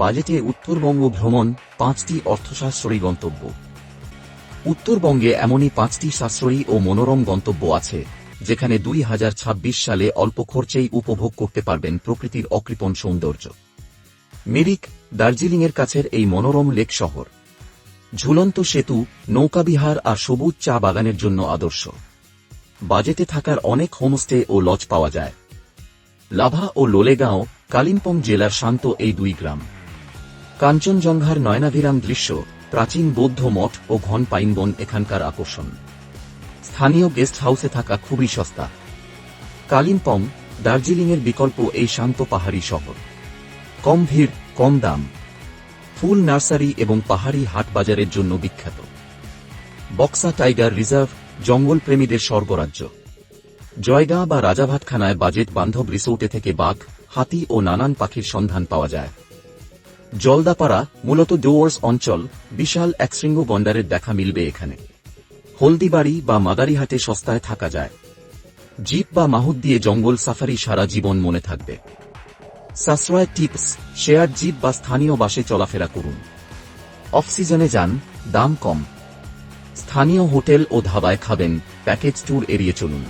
বাজেটে উত্তরবঙ্গ ভ্রমণ, পাঁচটি অর্থসাশ্রয়ী গন্তব্য। উত্তরবঙ্গে এমনই পাঁচটি সাশ্রয়ী ও মনোরম গন্তব্য আছে, যেখানে দুই হাজার ছাব্বিশ সালে অল্প খরচেই উপভোগ করতে পারবেন প্রকৃতির অকৃপণ সৌন্দর্য। মিরিক, দার্জিলিংয়ের কাছের এই মনোরম লেক শহর। ঝুলন্ত সেতু, নৌকাবিহার আর সবুজ চা বাগানের জন্য আদর্শ। বাজেটে থাকার অনেক হোমস্টে ও লজ পাওয়া যায়। লাভা ও লোলেগাঁও, কালিম্পং জেলার শান্ত এই দুই গ্রাম। কাঞ্চনজঙ্ঘার নয়নাভিরাম দৃশ্য, প্রাচীন বৌদ্ধ মঠ ও ঘন পাইনবন এখানকার আকর্ষণ। স্থানীয় গেস্ট হাউসে থাকা খুবই সস্তা। কালিম্পং, দার্জিলিংয়ের বিকল্প এই শান্ত পাহাড়ি শহর। কম ভিড়, কম দাম। ফুল নার্সারি এবং পাহাড়ি হাট বাজারের জন্য বিখ্যাত। বক্সা টাইগার রিজার্ভ, জঙ্গল প্রেমীদের স্বর্গরাজ্য। জয়গাঁ বা রাজাভাটখানায় বাজেট বান্ধব রিসোর্টে থেকে বাঘ, হাতি ও নানান পাখির সন্ধান পাওয়া যায়। জলদাপাড়া মূলত ডোয়ার্স অঞ্চল, বিশাল এক শৃঙ্গ দেখা মিলবে এখানে। হলদিবাড়ি বা মাদারিহাটে সস্তায় থাকা যায়। জিপ বা মাহুত দিয়ে জঙ্গল সাফারি সারা জীবন মনে থাকবে। সাশ্রয় টিপস, শেয়ার জিপ বা স্থানীয় বাসে চলাফেরা করুন। অফ সিজনে যান, দাম কম। স্থানীয় হোটেল ও ধাবায় খাবেন, প্যাকেজ ট্যুর এড়িয়ে চলুন।